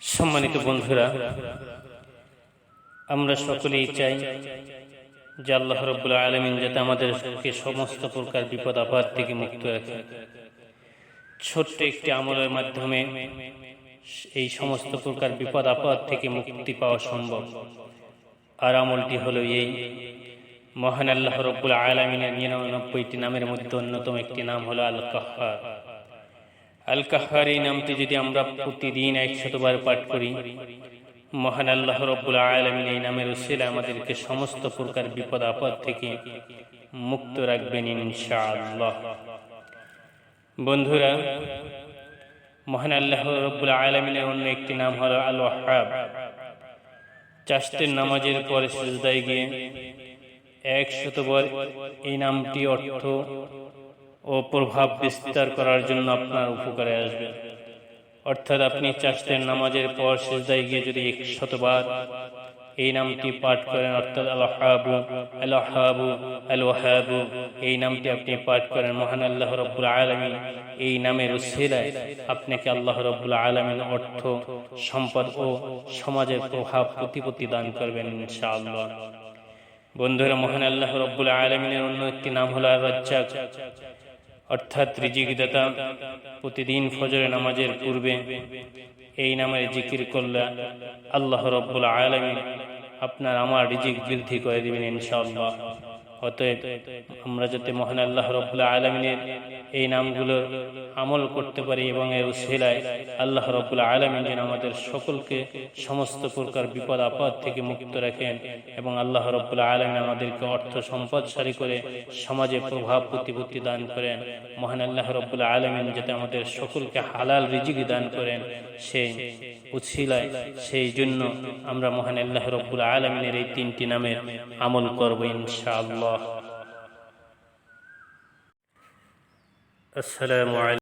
সম্মানিত বন্ধুরা, আমরা সকলেই চাই যে আল্লাহ রব্বুল আলমিন যাতে আমাদেরকে সমস্ত প্রকার বিপদ আপদ থেকে মুক্ত রাখে। ছোট্ট একটি আমলের মাধ্যমে এই সমস্ত প্রকার বিপদ আপদ থেকে মুক্তি পাওয়া সম্ভব। আর আমলটি হলো এই মহান আল্লাহ রব্বুল আলমিনের নিরানব্বইটি নামের মধ্যে অন্যতম একটি নাম হলো আল কাহার আল কাহার এই নামটি যদি আমরা প্রতিদিন একশতবার পাঠ করি, মহান আল্লাহ রব্বুল আলমিন এই নামের উসিলে আমাদেরকে সমস্ত প্রকার বিপদ, আপদ থেকে মুক্ত রাখবেন ইনশাআল্লাহ। বন্ধুরা, মহান আল্লাহ রব্বুল আলমিনের অন্য একটি নাম হলো আল ওয়াহাব চাষতের নামাজের পরে সুজদায় গিয়ে একশতবার এই নামটি অর্থ ও প্রভাব বিস্তার করার জন্য আপনার উপকারে আসবে। অর্থাৎ আপনি চাষতের নামাজের পর সেজদায় গিয়ে যদি একশতবার এই নামটি পাঠ করেন, অর্থাৎ আল্লাহাবু আল্লাহাবু আল্লাহাবু এই নামটি আপনি পাঠ করেন, মহান আল্লাহ রব্বুল আলমী এই নামের উসিলায় আপনাকে আল্লাহ রব্বুল আলমিন অর্থ, সম্পদ ও সমাজের প্রভাব প্রতিপত্তি দান করবেন ইনশাআল্লাহ। বন্ধুরা, মহান আল্লাহ রব্বুল আলমিনের অন্য একটি নাম হলো রাজ্জাক অর্থাৎ রিজিকদাতা প্রতিদিন ফজরে নামাজের পূর্বে এই নামের জিকির করলে আল্লাহ রব্বুল আলমিন আপনার আমার রিজিক বৃদ্ধি করে দেবেন ইনশাআল্লাহ। অতএব আমরা যাতে মহান আল্লাহ রব্বুল্লাহ আলমিনের এই নামগুলোর আমল করতে পারি এবং এর উশিলায় আল্লাহ রব্বুল্লাহ আলমিন যেন আমাদের সকলকে সমস্ত প্রকার বিপদ, আপদ থেকে মুক্ত রাখেন এবং আল্লাহ রব্বুল্লাহ আলমিন আমাদেরকে অর্থ সম্পদশালী করে সমাজে প্রভাব প্রতিপত্তি দান করেন। মহান আল্লাহ রব্বুল্লাহ আলমিন যাতে আমাদের সকলকে হালাল রিজিকি দান করেন। সেই উচ্ছিলায় সেই জন্য আমরা মহান আল্লাহ রব্বুল আলমিনের এই তিনটি নামের আমল করব ইনশাআল্লাহ। আসসালামু আলাইকুম।